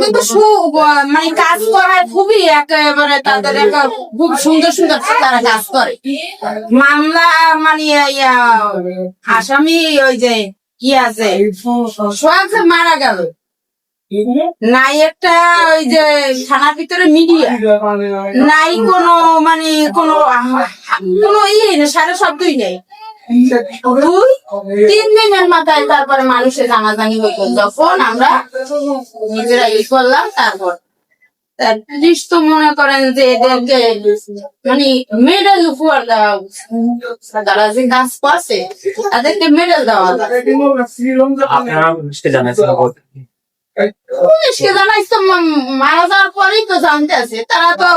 কিন্তু মানে কাজ করার খুবই একেবারে তাদের খুব সুন্দর সুন্দর তারা কাজ করে। মামলা মানে আসামি ওই যে কি আছে? যে মারা গেল। নাই একটা ওই যে থানার ভিতরে মিডিয়া। নাই কোনো মানে কোনো কোনো ইয়ে সারা শব্দই নেই। দুই তিন দিনের মাথায় তারপরে মানুষের জানাজানি হইল যখন আমরা নিজেরা ই করলাম তারপর। তার পুলিশ তো মনে করেন যে এদেরকে মানে মেডেল উপহার দেওয়া। যারা যে কাজ করছে তাদেরকে মেডেল দেওয়া মারা যাওয়ার পরেই তো তারা তো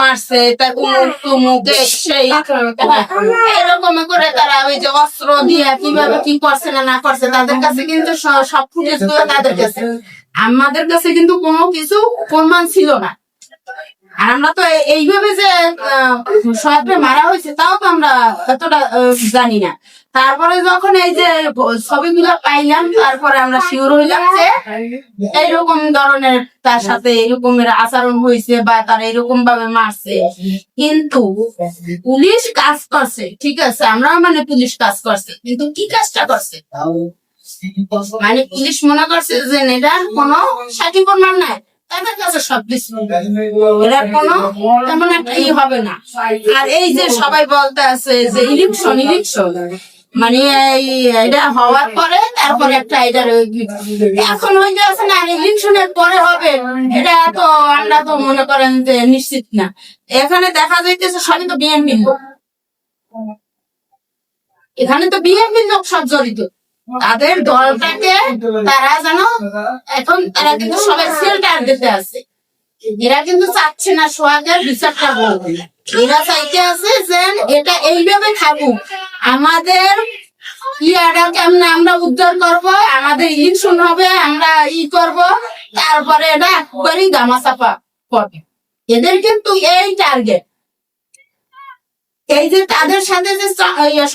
মারছে তা উমুক তুমুক সেই করে তারা ওই যে অস্ত্র দিয়ে কীভাবে কি করছে না করছে, তাদের কাছে কিন্তু সব তাদের কাছে। আমাদের কাছে কিন্তু কোনো কিছু প্রমাণ ছিল না। আর আমরা তো এইভাবে যে সবাই মারা হয়েছে, তাও তো আমরা এতটা জানি না। তারপরে যখন এই যে ছবিগুলো পাইলাম, তারপরে আমরা শিওর হইলাম যে এইরকম ধরনের তার সাথে এরকমের আচরণ হয়েছে বা তার এরকম ভাবে মারছে। কিন্তু পুলিশ কাজ করছে, ঠিক আছে? আমরা মানে পুলিশ কাজ করছে, কিন্তু কি কাজটা করছে? মানে পুলিশ মনে করছে যে এটার কোনো প্রমাণ নাই। তাদের কাছে সব কিছু কোনো তেমন একটা ই হবে না। আর এই যে সবাই বলতে আছে যে ইলেকশন ইলেকশন মানে এই এটা হওয়ার পরে তারপরে একটা এটার এখন হয়ে যাচ্ছে না ইলেকশনের পরে হবে। এটা তো আমরা তো মনে করেন যে নিশ্চিত না। এখানে দেখা যাইতেছে সবই তো বিএনপি এখানে তো বিএনপি লোক সব জড়িত। তাদের দলটাকে তারা যেন এখন তারা কিন্তু সবাই সেল্টার দিতে আছে। এরা কিন্তু চাচ্ছে না সোহাগের বিচারটা হোক। এরা চাইতে আছে যে এটা এইভাবে থাকুক। আমাদের ইয়াটা কেমনে আমরা উদ্ধার করব, আমাদের ইলেকশন হবে, আমরা ই করব, তারপরে এটা একবারই করবে। এদের কিন্তু এই টার্গেট এই যে তাদের সাথে যে ইয়ে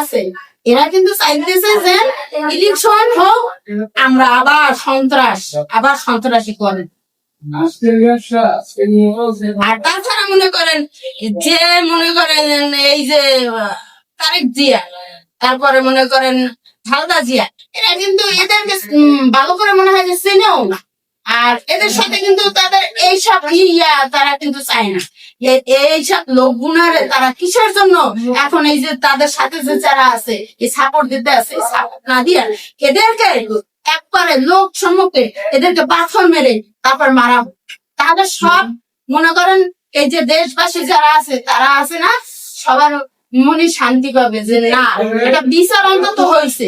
আছে এরা কিন্তু চাইতেছে যে ইলেকশন হোক, আমরা আবার সন্ত্রাস, আবার সন্ত্রাসী করেন আর তাছাড়া মনে করেন যে মনে করেন এই যে, তারেক জিয়া, তারপরে মনে করেন হালদা জিয়া, এরা কিন্তু এদেরকে ভালো করে মনে হয় যে চেনেও না। আর এদের সাথে কিন্তু তাদের এইসব ইয়া তারা কিন্তু চায় না। এ- এইসব লোকগুনারে তারা কিসের জন্য এখন এই যে তাদের সাথে যে যারা আছে, এই সাপোর্ট দিতে আছে সাপোর্ট না দিয়ে এদেরকে একবারে লোক সম্মুখে এদেরকে পাথর মেরে তারপর মারা। তাহলে সব মনে করেন, এই যে দেশবাসী যারা আছে, তারা আছে না, সবার মনে শান্তি পাবে যে না, এটা বিচার অন্তত হয়েছে